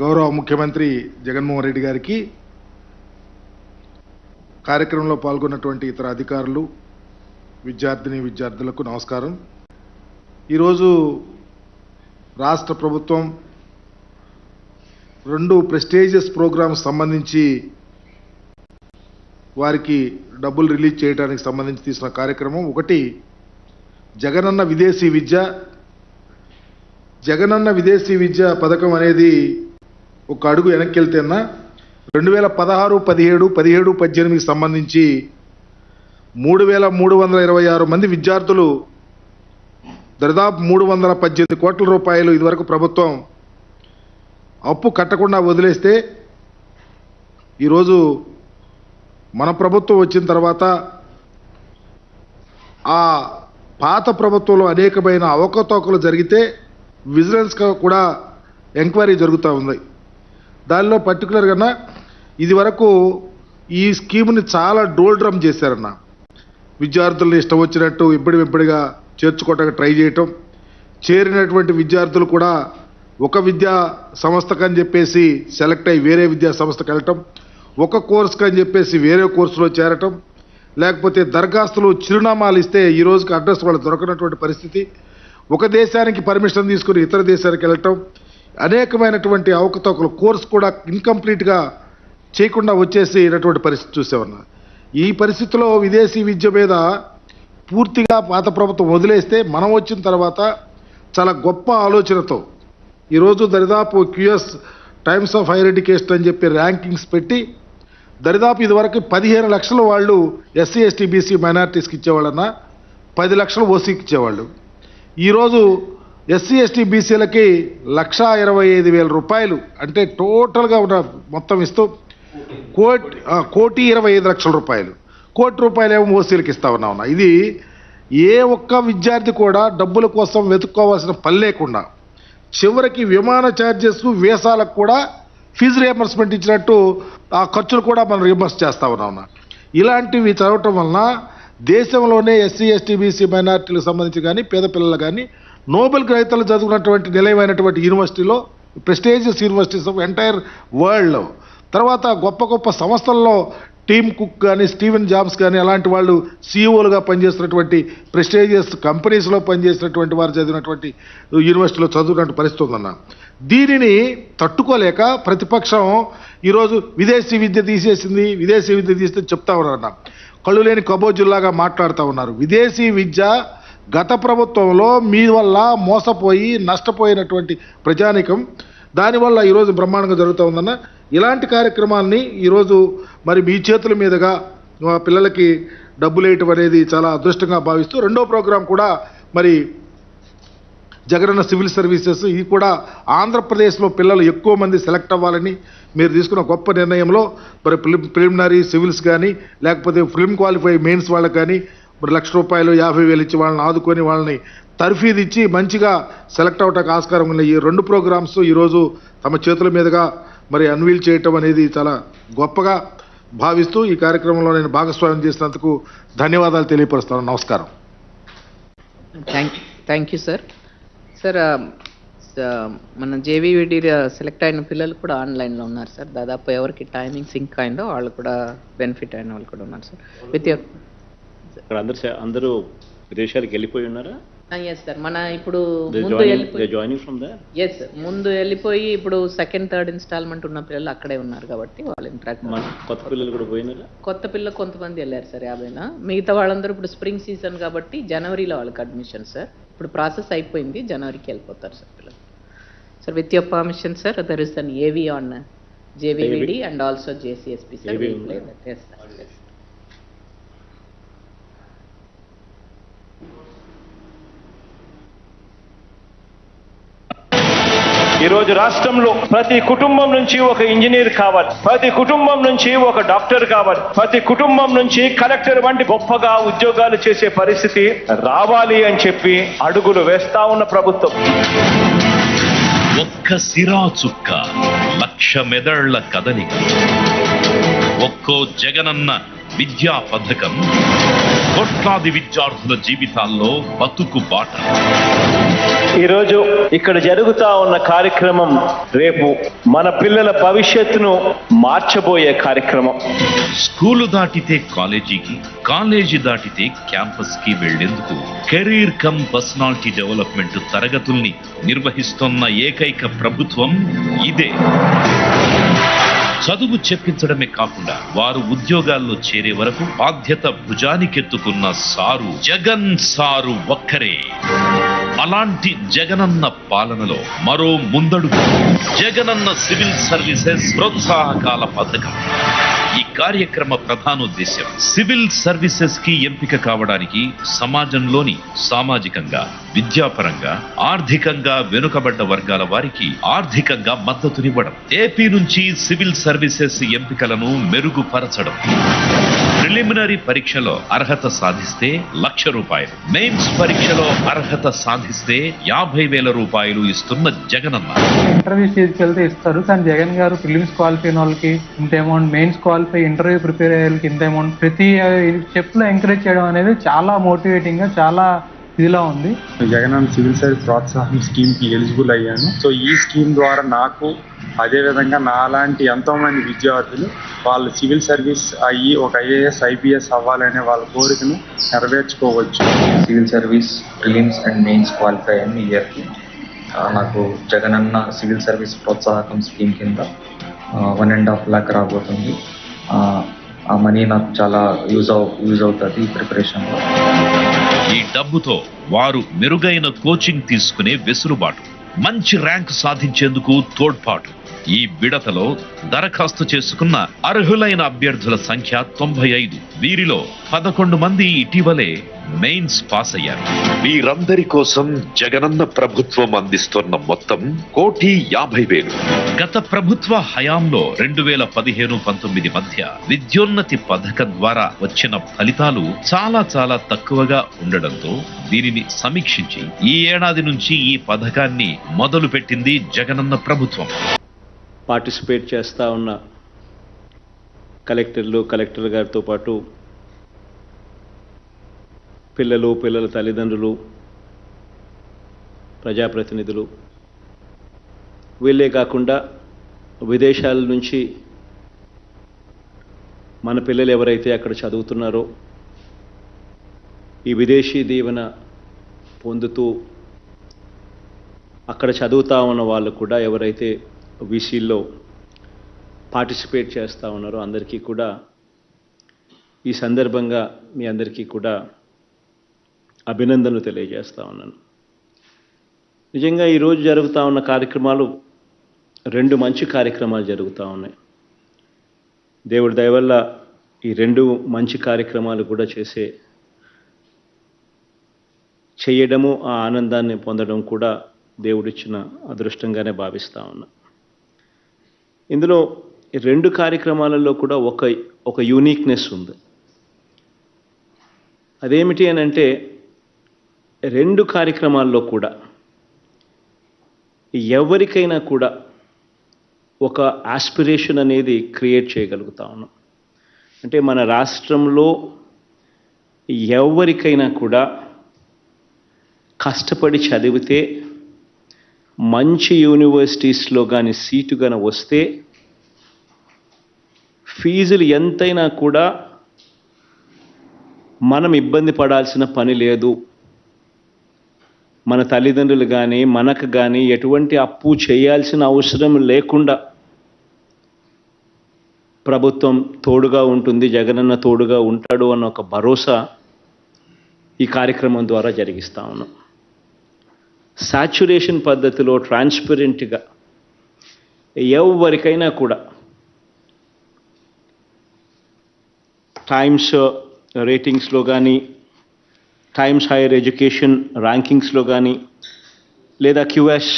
గౌరవ ముఖ్యమంత్రి జగన్మోహన్ రెడ్డి గారికి కార్యక్రమంలో పాల్గొన్నటువంటి ఇతర అధికారులు విద్యార్థిని విద్యార్థులకు నమస్కారం. ఈరోజు రాష్ట్ర ప్రభుత్వం రెండు ప్రెస్టేజియస్ ప్రోగ్రామ్స్ సంబంధించి వారికి డబ్బులు రిలీజ్ చేయడానికి సంబంధించి తీసిన కార్యక్రమం. ఒకటి జగనన్న విదేశీ విద్య. జగనన్న విదేశీ విద్య పథకం అనేది ఒక అడుగు వెనక్కి వెళ్తేనా రెండు వేల పదహారు పదిహేడు పదిహేడు పద్దెనిమిదికి సంబంధించి మూడు వేల మూడు వందల ఇరవై ఆరు మంది విద్యార్థులు దరిదాపు మూడు వందల పద్దెనిమిది కోట్ల రూపాయలు ఇదివరకు ప్రభుత్వం అప్పు కట్టకుండా వదిలేస్తే ఈరోజు మన ప్రభుత్వం వచ్చిన తర్వాత ఆ పాత ప్రభుత్వంలో అనేకమైన అవకతవకలు జరిగితే విజిలెన్స్ కూడా ఎంక్వైరీ జరుగుతూ ఉంది. దానిలో పర్టికులర్గా ఇది వరకు ఈ స్కీమ్ని చాలా డోల్ డ్రమ్ చేశారన్న. విద్యార్థులను ఇష్టం వచ్చినట్టు ఇబ్బడి ఇబ్బడిగా చేర్చుకోవడానికి ట్రై చేయటం చేరినటువంటి విద్యార్థులు కూడా ఒక విద్యా సంస్థకు అని చెప్పేసి సెలెక్ట్ అయ్యి వేరే విద్యా సంస్థకు వెళ్ళటం ఒక కోర్సుకు అని చెప్పేసి వేరే కోర్సులో చేరటం లేకపోతే దరఖాస్తులు చిరునామాలు ఇస్తే ఈ రోజుకి అడ్రస్ వాళ్ళు దొరకనటువంటి పరిస్థితి ఒక దేశానికి పర్మిషన్ తీసుకుని ఇతర దేశానికి వెళ్ళటం అనేకమైనటువంటి అవకతవకలు కోర్స్ కూడా ఇన్కంప్లీట్గా చేయకుండా వచ్చేసినటువంటి పరిస్థితి చూసేవన్నా ఈ పరిస్థితిలో విదేశీ విద్య మీద పూర్తిగా పాత ప్రభుత్వం వదిలేస్తే మనం వచ్చిన తర్వాత చాలా గొప్ప ఆలోచనతో ఈరోజు దరిదాపు QS Times of Higher Education అని చెప్పి ర్యాంకింగ్స్ పెట్టి దరిదాపు ఇదివరకు పదిహేను లక్షలు వాళ్ళు ఎస్సీ ఎస్టీ బీసీ మైనార్టీస్కి ఇచ్చేవాళ్ళన్నా పది లక్షలు ఓసీకి ఇచ్చేవాళ్ళు. ఈరోజు ఎస్సీ ఎస్టీ బీసీలకి లక్షా ఇరవై ఐదు వేల రూపాయలు అంటే టోటల్గా ఉన్న మొత్తం ఇస్తూ కోటి కోటి ఇరవై ఐదు లక్షల రూపాయలు. కోటి రూపాయలు ఏమో ఓసీలకు ఇస్తా ఉన్నా ఉన్నా ఇది ఏ ఒక్క విద్యార్థి కూడా డబ్బుల కోసం వెతుక్కోవాల్సిన పని లేకుండా చివరికి విమాన ఛార్జెస్ వీసాలకు కూడా ఫీజు రియంబర్స్మెంట్ ఇచ్చినట్టు ఆ ఖర్చులు కూడా మనం రియంబర్స్ చేస్తా ఉన్నాం ఇలాంటివి చదవటం వలన దేశంలోనే ఎస్సీ ఎస్టీ బీసీ మైనార్టీలకు సంబంధించి కానీ పేద పిల్లలు కానీ నోబెల్ గ్రహీతలు చదువుకున్నటువంటి నిలయమైనటువంటి యూనివర్సిటీలో prestigious universities of entire world తర్వాత గొప్ప గొప్ప సంస్థల్లో టీమ్ కుక్ కానీ స్టీవెన్ జాబ్స్ కానీ అలాంటి వాళ్ళు సీఈఓలుగా పనిచేస్తున్నటువంటి ప్రెస్టేజియస్ కంపెనీస్లో పనిచేసినటువంటి వారు చదివినటువంటి యూనివర్సిటీలో చదువుకున్న పరిస్థితి ఉందన్న. దీనిని తట్టుకోలేక ప్రతిపక్షం ఈరోజు విదేశీ విద్య తీసేసింది విదేశీ విద్య తీస్తే చెప్తా ఉన్నారన్న. కళ్ళు లేని కబోజుల్లాగా మాట్లాడుతూ ఉన్నారు. విదేశీ విద్య గత ప్రభుత్వంలో మీ వల్ల మోసపోయి నష్టపోయినటువంటి ప్రజానికం దానివల్ల ఈరోజు బ్రహ్మాండంగా జరుగుతూ ఉందన్న ఇలాంటి కార్యక్రమాన్ని ఈరోజు మరి మీ చేతుల మీదుగా పిల్లలకి డబ్బులు వేయటం అనేది చాలా అదృష్టంగా భావిస్తూ రెండో ప్రోగ్రాం కూడా మరి జగనన్న సివిల్ సర్వీసెస్ ఇది కూడా ఆంధ్రప్రదేశ్లో పిల్లలు ఎక్కువ మంది సెలెక్ట్ అవ్వాలని మీరు తీసుకున్న గొప్ప నిర్ణయంలో మరి ప్రిలిమినరీ సివిల్స్ కానీ లేకపోతే ఫిల్మ్ క్వాలిఫై మెయిన్స్ వాళ్ళకి కానీ మరి లక్ష రూపాయలు యాభై వేలు ఇచ్చి వాళ్ళని ఆదుకొని వాళ్ళని తర్ఫీదు ఇచ్చి మంచిగా సెలెక్ట్ అవటానికి ఆస్కారం ఉన్న ఈ రెండు ప్రోగ్రామ్స్ ఈరోజు తమ చేతుల మీదుగా మరి అన్వీల్ చేయటం అనేది చాలా గొప్పగా భావిస్తూ ఈ కార్యక్రమంలో నేను భాగస్వామ్యం చేసినందుకు ధన్యవాదాలు తెలియపరుస్తాను నమస్కారం. Thank thank you sir sir మన జేవీవిడి సెలెక్ట్ అయిన పిల్లలు కూడా ఆన్లైన్లో ఉన్నారు సార్ దాదాపు ఎవరికి టైమింగ్ సింక్ అయిందో వాళ్ళు కూడా బెనిఫిట్ అయిన వాళ్ళు కూడా ఉన్నారు సార్ విత్ ఇక్కడ అందరు అందరూ విదేశాలకు వెళ్ళిపోయి ఉన్నారా? ఎస్ సార్ మన ఇప్పుడు ముందు జాయినింగ్ ఫ్రమ్ ఎస్ ముందు వెళ్ళిపోయి ఇప్పుడు సెకండ్ థర్డ్ ఇన్స్టాల్మెంట్ ఉన్న పిల్లలు అక్కడే ఉన్నారు కాబట్టి వాళ్ళు ఇంట్రాక్ట్ కొత్త పిల్లలు కూడా పోయినారా? కొత్త పిల్ల కొంతమంది వెళ్ళారు సార్ యాభైనా మిగతా వాళ్ళందరూ ఇప్పుడు స్ప్రింగ్ సీజన్ కాబట్టి జనవరిలో వాళ్ళకి అడ్మిషన్ సార్ ఇప్పుడు ప్రాసెస్ అయిపోయింది జనవరికి వెళ్ళిపోతారు సార్ పిల్లలు. Sir with your permission sir there is an AV on JVVD and also JCSP sir AV we ఈరోజు రాష్ట్రంలో ప్రతి కుటుంబం నుంచి ఒక ఇంజనీర్ కావాలి. ప్రతి కుటుంబం నుంచి ఒక డాక్టర్ కావాలి. ప్రతి కుటుంబం నుంచి కలెక్టర్ వంటి గొప్పగా ఉద్యోగాలు చేసే పరిస్థితి రావాలి అని చెప్పి అడుగులు వేస్తా ఉన్న ప్రభుత్వం. ఒక్క సిరా చుక్క లక్ష మెదళ్ళ కదలిక. ఒక్కో జగనన్న విద్యా పథకం. కోట్లాది విద్యార్థుల జీవితాల్లో బతుకు బాట. ఈరోజు ఇక్కడ జరుగుతా ఉన్న కార్యక్రమం రేపు మన పిల్లల భవిష్యత్తును మార్చబోయే కార్యక్రమం. స్కూలు దాటితే కాలేజీకి కాలేజీ దాటితే క్యాంపస్కి వెళ్ళేందుకు కెరీర్ కమ్ పర్సనాలిటీ డెవలప్మెంట్ తరగతుల్ని నిర్వహిస్తున్న ఏకైక ప్రభుత్వం ఇదే. చదువు చెప్పించడమే కాకుండా వారు ఉద్యోగాల్లో చేరే వరకు బాధ్యత భుజానికెత్తుకున్న సారు జగన్ సారు ఒక్కరే. అలాంటి జగనన్న పాలనలో మరో ముందడుగు. జగనన్న సివిల్ సర్వీసెస్ ప్రోత్సాహకాల పథకం. కార్యక్రమ ప్రధానోద్దేశం సివిల్ సర్వీసెస్కి ఎంపిక కావడానికి సమాజంలోని సామాజికంగా విద్యాపరంగా ఆర్థికంగా వెనుకబడ్డ వర్గాల వారికి ఆర్థికంగా మద్దతునివ్వడం. ఏపీ నుంచి సివిల్ సర్వీసెస్ ఎంపికలను మెరుగుపరచడం. ప్రిలిమినరీ పరీక్షలో అర్హత సాధిస్తే లక్ష రూపాయలు. మెయిన్స్ పరీక్షలో అర్హత సాధిస్తే యాభై వేల రూపాయలు ఇస్తున్న జగనన్న. ఇంటర్వ్యూ స్టేజ్కి వెళ్తే ఇస్తారు కానీ జగన్ గారు ప్రిలిమ్స్ క్వాలిఫై అయిన వాళ్ళకి ఇంత amount mains qualify interview prepare అయ్యే వాళ్ళకి ఇంత అమౌంట్ ప్రతి స్టెప్లో ఎంకరేజ్ చేయడం అనేది చాలా మోటివేటింగ్గా చాలా ఇదిలా ఉంది. జగనన్న సివిల్ సర్వీస్ ప్రోత్సాహం స్కీమ్కి ఎలిజిబుల్ అయ్యాను. సో ఈ స్కీమ్ ద్వారా నాకు అదే విధంగా నాలాంటి ఎంతో మంది విద్యార్థులు వాళ్ళు సివిల్ సర్వీస్ అయ్యి ఒక ఐఏఎస్ ఐపీఎస్ అవ్వాలనే వాళ్ళ కోరికను నెరవేర్చుకోవచ్చు. Civil service prelims and mains qualify అయ్యాను ఈ ఇయర్కి ఆ, నాకు జగనన్న సివిల్ సర్వీస్ ప్రోత్సాహకం స్కీమ్ కింద వన్ అండ్ హాఫ్ ల్యాక్ రాబోతుంది. ఆ, ఆ మనీ నాకు చాలా యూజ్ అవు యూజ్ అవుతుంది ఈ ప్రిపరేషన్లో ఈ డబ్బుతో వారు మెరుగైన కోచింగ్ తీసుకునే వెసులుబాటు మంచి ర్యాంక్ సాధించేందుకు తోడ్పాటు. ఈ విడతలో దరఖాస్తు చేసుకున్న అర్హులైన అభ్యర్థుల సంఖ్య తొంభై ఐదు. వీరిలో పదకొండు మంది ఇటీవలే మెయిన్స్ పాస్ అయ్యారు. వీరందరి కోసం జగనన్న ప్రభుత్వం అందిస్తున్న మొత్తం కోటి యాభై వేలు. గత ప్రభుత్వ హయాంలో రెండు వేల పదిహేను పంతొమ్మిది మధ్య విద్యోన్నతి పథకం ద్వారా వచ్చిన ఫలితాలు చాలా చాలా తక్కువగా ఉండడంతో దీనిని సమీక్షించి ఈ ఏడాది నుంచి ఈ పథకాన్ని మొదలు పెట్టింది జగనన్న ప్రభుత్వం. పార్టిసిపేట్ చేస్తూ ఉన్న కలెక్టర్లు కలెక్టర్ గారితో పాటు పిల్లలు పిల్లల తల్లిదండ్రులు ప్రజాప్రతినిధులు. వీళ్ళే కాకుండా విదేశాల నుంచి మన పిల్లలు ఎవరైతే అక్కడ చదువుతున్నారో ఈ విదేశీ దీవెన పొందుతూ అక్కడ చదువుతా ఉన్న వాళ్ళు కూడా ఎవరైతే వీసీల్లో పార్టిసిపేట్ చేస్తూ ఉన్నారో అందరికీ కూడా ఈ సందర్భంగా మీ అందరికీ కూడా అభినందనలు తెలియజేస్తా ఉన్నాను. నిజంగా ఈరోజు జరుగుతూ ఉన్న కార్యక్రమాలు రెండు మంచి కార్యక్రమాలు జరుగుతూ ఉన్నాయి. దేవుడి దయవల్ల ఈ రెండు మంచి కార్యక్రమాలు కూడా చేసే చేయడము ఆ ఆనందాన్ని పొందడం కూడా దేవుడిచ్చిన అదృష్టంగానే భావిస్తూ ఉన్నా. ఇందులో రెండు కార్యక్రమాలలో కూడా ఒక ఒక యూనిక్నెస్ ఉంది. అదేమిటి అని అంటే రెండు కార్యక్రమాల్లో కూడా ఎవరికైనా కూడా ఒక ఆస్పిరేషన్ అనేది క్రియేట్ చేయగలుగుతా ఉన్నాం. అంటే మన రాష్ట్రంలో ఎవరికైనా కూడా కష్టపడి చదివితే మంచి యూనివర్సిటీస్లో కానీ సీటు కానీ వస్తే ఫీజులు ఎంతైనా కూడా మనం ఇబ్బంది పడాల్సిన పని లేదు. మన తల్లిదండ్రులు కానీ మనకు కానీ ఎటువంటి అప్పు చేయాల్సిన అవసరం లేకుండా ప్రభుత్వం తోడుగా ఉంటుంది జగనన్న తోడుగా ఉంటాడు అన్న ఒక భరోసా ఈ కార్యక్రమం ద్వారా జరిగిస్తా ఉన్నాం. సాచ్యురేషన్ పద్ధతిలో ట్రాన్స్పరెంట్గా ఎవరికైనా కూడా టైమ్స్ రేటింగ్స్లో కానీ టైమ్స్ హైయర్ ఎడ్యుకేషన్ ర్యాంకింగ్స్లో కానీ లేదా క్యూఎస్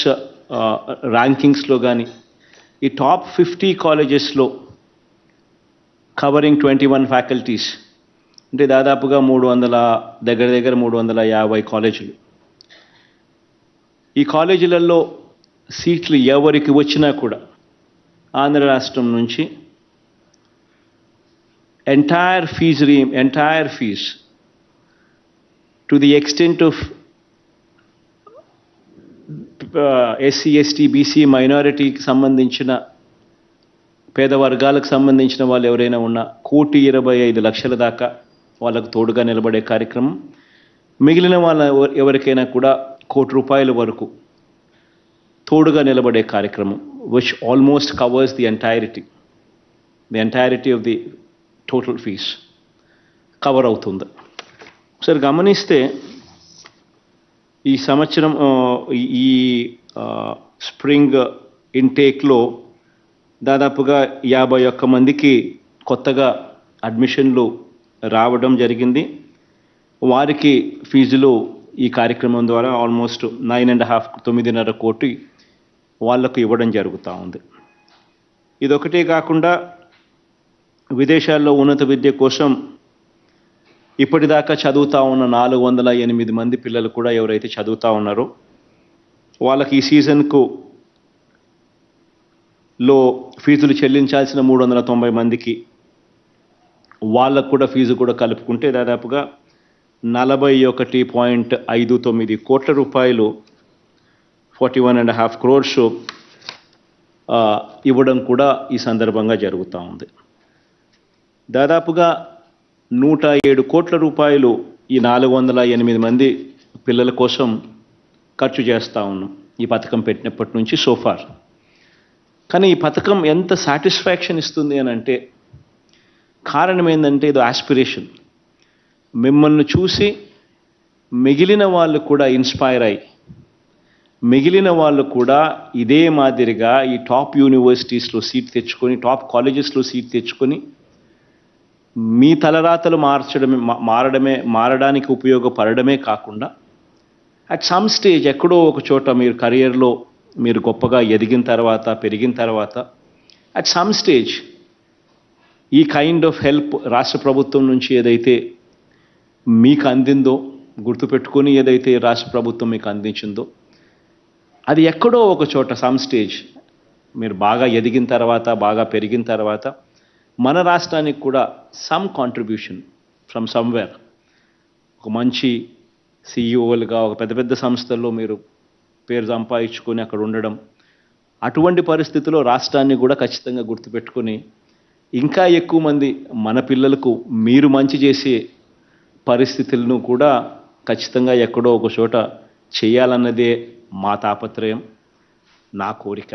ర్యాంకింగ్స్లో కానీ ఈ టాప్ ఫిఫ్టీ కాలేజెస్లో కవరింగ్ ట్వంటీ వన్ ఫ్యాకల్టీస్ అంటే దాదాపుగా మూడు వందల దగ్గర దగ్గర మూడు వందల యాభై కాలేజీలు ఈ కాలేజీలలో సీట్లు ఎవరికి వచ్చినా కూడా ఆంధ్ర రాష్ట్రం నుంచి entire fee re entire fee to the extent of SC ST BC మైనారిటీకి సంబంధించిన పేద వర్గాలకు సంబంధించిన వాళ్ళు ఎవరైనా ఉన్నా కోటి ఇరవై ఐదు లక్షల దాకా వాళ్ళకు తోడుగా నిలబడే కార్యక్రమం. మిగిలిన వాళ్ళ ఎవరికైనా కూడా కోటి రూపాయల వరకు తోడుగా నిలబడే కార్యక్రమం which almost covers the entirety the entirety of the total fees cover అవుతుంది. ఒకసారి గమనిస్తే ఈ సంవత్సరం ఈ- స్ప్రింగ్ ఇంటేక్లో దాదాపుగా యాభై ఒక్క మందికి కొత్తగా అడ్మిషన్లు రావడం జరిగింది. వారికి ఫీజులు ఈ కార్యక్రమం ద్వారా ఆల్మోస్ట్ నైన్ అండ్ హాఫ్ తొమ్మిదిన్నర కోటి వాళ్ళకు ఇవ్వడం జరుగుతూ ఉంది. ఇదొకటే కాకుండా విదేశాల్లో ఉన్నత విద్య కోసం ఇప్పటిదాకా చదువుతూ ఉన్న నాలుగు వందల ఎనిమిది మంది పిల్లలు కూడా ఎవరైతే చదువుతా ఉన్నారో వాళ్ళకి ఈ సీజన్కు లో ఫీజులు చెల్లించాల్సిన మూడు వందల తొంభై మందికి వాళ్ళకు కూడా ఫీజు కూడా కలుపుకుంటే దాదాపుగా నలభై ఒకటి పాయింట్ ఐదు తొమ్మిది కోట్ల రూపాయలు forty one and half crores ఇవ్వడం కూడా ఈ సందర్భంగా జరుగుతూ ఉంది. దాదాపుగా నూట ఏడు కోట్ల రూపాయలు ఈ నాలుగు వందల ఎనిమిది మంది పిల్లల కోసం ఖర్చు చేస్తూ ఉన్నాం ఈ పథకం పెట్టినప్పటి నుంచి సోఫార్ కానీ ఈ పథకం ఎంత సాటిస్ఫాక్షన్ ఇస్తుంది అని అంటే కారణం ఏంటంటే ఇది ఆస్పిరేషన్ మిమ్మల్ని చూసి మిగిలిన వాళ్ళు కూడా ఇన్స్పైర్ అయ్యి మిగిలిన వాళ్ళు కూడా ఇదే మాదిరిగా ఈ టాప్ యూనివర్సిటీస్లో సీట్ తెచ్చుకొని టాప్ కాలేజెస్లో సీట్ తెచ్చుకొని మీ తలరాతలు మార్చడమే మా- మారడమే మారడానికి ఉపయోగపడడమే కాకుండా అట్ సమ్ స్టేజ్ ఎక్కడో ఒక చోట మీరు కెరియర్లో మీరు గొప్పగా ఎదిగిన తర్వాత పెరిగిన తర్వాత అట్ సమ్ స్టేజ్ ఈ కైండ్ ఆఫ్ హెల్ప్ రాష్ట్ర ప్రభుత్వం నుంచి ఏదైతే మీకు అందిందో గుర్తుపెట్టుకొని ఏదైతే రాష్ట్ర ప్రభుత్వం మీకు అందించిందో అది ఎక్కడో ఒక చోట సమ్ స్టేజ్ మీరు బాగా ఎదిగిన తర్వాత బాగా పెరిగిన తర్వాత మన రాష్ట్రానికి కూడా సమ్ కాంట్రిబ్యూషన్ ఫ్రమ్ సమ్వేర్ ఒక మంచి సీఈఓలుగా ఒక పెద్ద పెద్ద సంస్థల్లో మీరు పేరు సంపాదించుకొని అక్కడ ఉండడం అటువంటి పరిస్థితిలో రాష్ట్రాన్ని కూడా ఖచ్చితంగా గుర్తుపెట్టుకొని ఇంకా ఎక్కువ మంది మన పిల్లలకు మీరు మంచి చేసే పరిస్థితులను కూడా ఖచ్చితంగా ఎక్కడో ఒక చోట చేయాలన్నదే మా తాపత్రయం నా కోరిక.